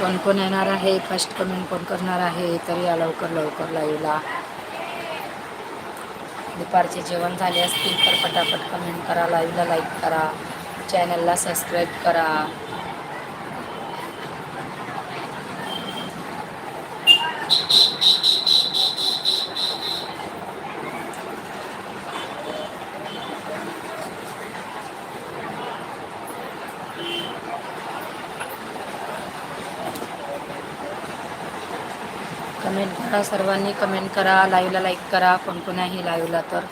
कोण कोण येणार आहे? फर्स्ट कमेंट कोण करणार आहे? तरी या लवकर लवकर लाईव्हला दुपारचे जेवण झाले असतील तर पटापट कमेंट करा लाईव्हला लाईक करा. चॅनलला सबस्क्राईब करा. कमेंट करा सर्वांनी कमेंट करा लाईव्हला लाईक करा कोण कोण आहे लाईव्हला तर.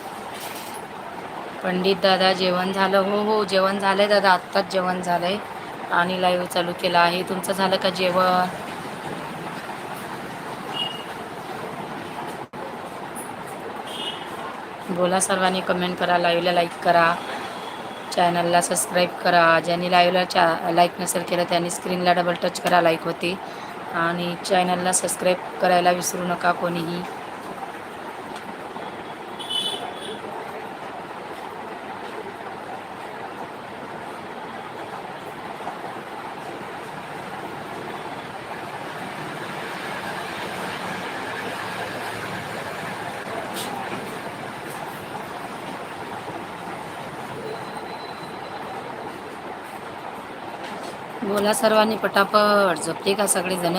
पंडित दादा जेवण झालं? हो हो जेवण झालंय दादा आत्ताच जेवण झालंय. आणि लाईव्ह चालू केला आहे. तुमचं झालं का जेवण? बोला सर्वांनी कमेंट करा लाईव्हला लाईक करा. चॅनलला सबस्क्राईब करा. ज्यांनी लाईव्हला चा लाईक नसेल केलं त्यांनी स्क्रीनला डबल टच करा लाईक होती आणि चॅनलला सबस्क्राईब करायला विसरू नका कोणीही. बोला सर्वांनी पटापट. झोपते का सगळेजण?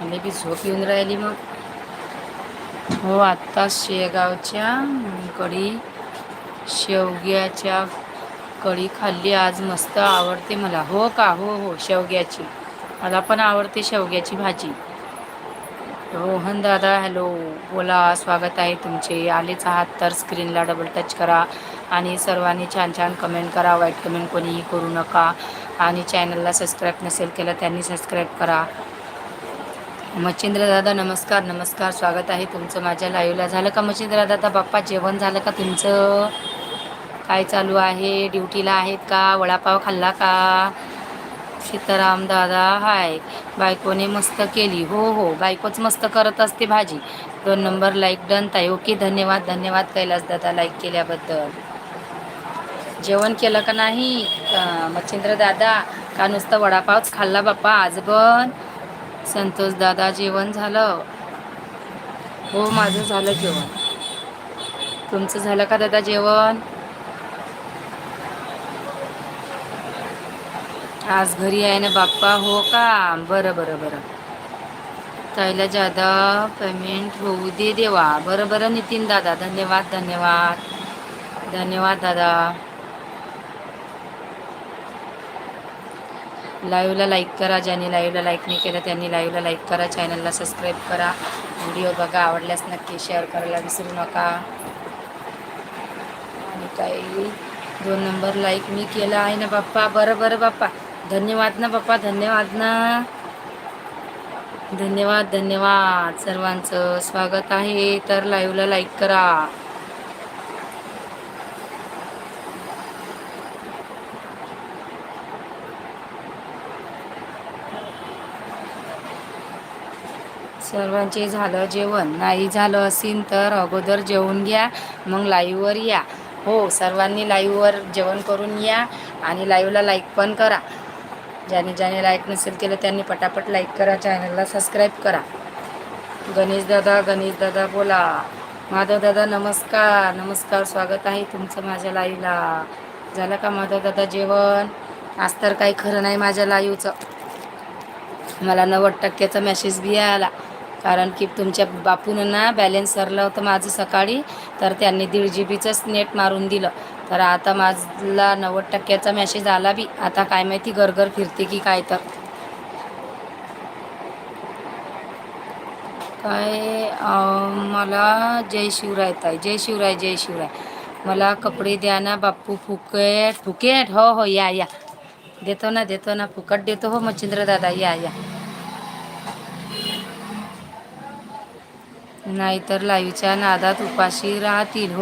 मला बी झोप येऊन राहिली मग. हो आत्ता शेगावच्या कढी शेवग्याच्या कढी खाल्ली. आज मस्त आवडते मला. हो का? हो हो शेवग्याची. मला पण आवडते शेवग्याची भाजी. रोहन दादा हॅलो. बोला स्वागत आहे तुमचे. आलेच आहात तर स्क्रीनला डबल टच करा. आणि सर्वांनी छान छान कमेंट करा. वाईट कमेंट कोणीही करू नका. आणि चॅनलला सबस्क्राईब नसेल केलं त्यांनी सबस्क्राईब करा. मच्छिंद्र दादा नमस्कार नमस्कार. स्वागत आहे तुमचं माझ्या लाईव्हला झालं का मच्छिंद्र दादा? बाप्पा जेवण झालं का तुमचं? काय चालू आहे? ड्युटीला आहेत का? वडापाव खाल्ला का? सीताराम दादा हाय. बायकोने मस्त केली. हो हो. बायकोच मस्त करत असते भाजी. दोन नंबर लाईक डन ताई. ओके धन्यवाद धन्यवाद कैलास दादा लाईक केल्याबद्दल. जेवण केलं का नाही? मच्छिंद्र दादा का नुसतं वडापावच खाल्ला बाप्पा? आज पण संतोष दादा जेवण झालं. हो माझं झालं जेवण. तुमचं झालं का दादा जेवण? आज घरी आहे ना बाप्पा? हो का? बरं बरं बरं. ताईला जादा पेमेंट होऊ दे देवा. बरं बरं नितीन दादा. धन्यवाद धन्यवाद. धन्यवाद दादा. लाईव्हला लाईक करा ज्यांनी लाईव्हला लाईक नाही केलं त्यांनी लाईव्हला लाईक करा चॅनलला सबस्क्राईब करा. व्हिडिओ बघा आवडल्यास नक्की शेअर करायला विसरू नका. आणि काही दोन नंबर लाईक मी केला आहे ना बाप्पा. बरं बरं बाप्पा. धन्यवाद ना बाप्पा धन्यवाद ना. धन्यवाद धन्यवाद. सर्वांचं स्वागत आहे. तर लाईव्हला लाईक करा. सर्वांचे झालं जेवण. नाही झालं असेल तर अगोदर जेवून घ्या मग लाईव्हवर या. हो सर्वांनी लाईव्हवर जेवण करून या आणि लाईव्हला लाईक पण करा. ज्याने ज्याने लाईक नसेल केलं त्यांनी पटापट लाईक करा चॅनलला सबस्क्राईब करा. गणेश दादा गणेश दादा बोला. माधव दादा नमस्कार. नमस्कार स्वागत आहे तुमचं माझ्या लाईव्हला झालं का माधव दादा जेवण? आज तर काही खरं नाही माझ्या लाईव्हचं मला नव्वद टक्क्याचा मेसेज बी आला. कारण की तुमच्या बापून ना बॅलेन्स सरलं होतं माझं सकाळी तर त्यांनी दीड जी बीचंच नेट मारून दिलं. तर आता माझला नव्वद टक्क्याचा मेसेज आला बी. आता काय माहिती गरगर फिरते की काय तर. काय मला जय शिवराय ताई जय शिवराय जय शिवराय. मला कपडे द्या ना बाप्पू फुकेट फुकेट. हो हो या या. देतो ना देतो ना फुकट देतो. हो मच्छिंद्र दादा या या. नाहीतर लाईव्हच्या नादात उपाशी राहतील.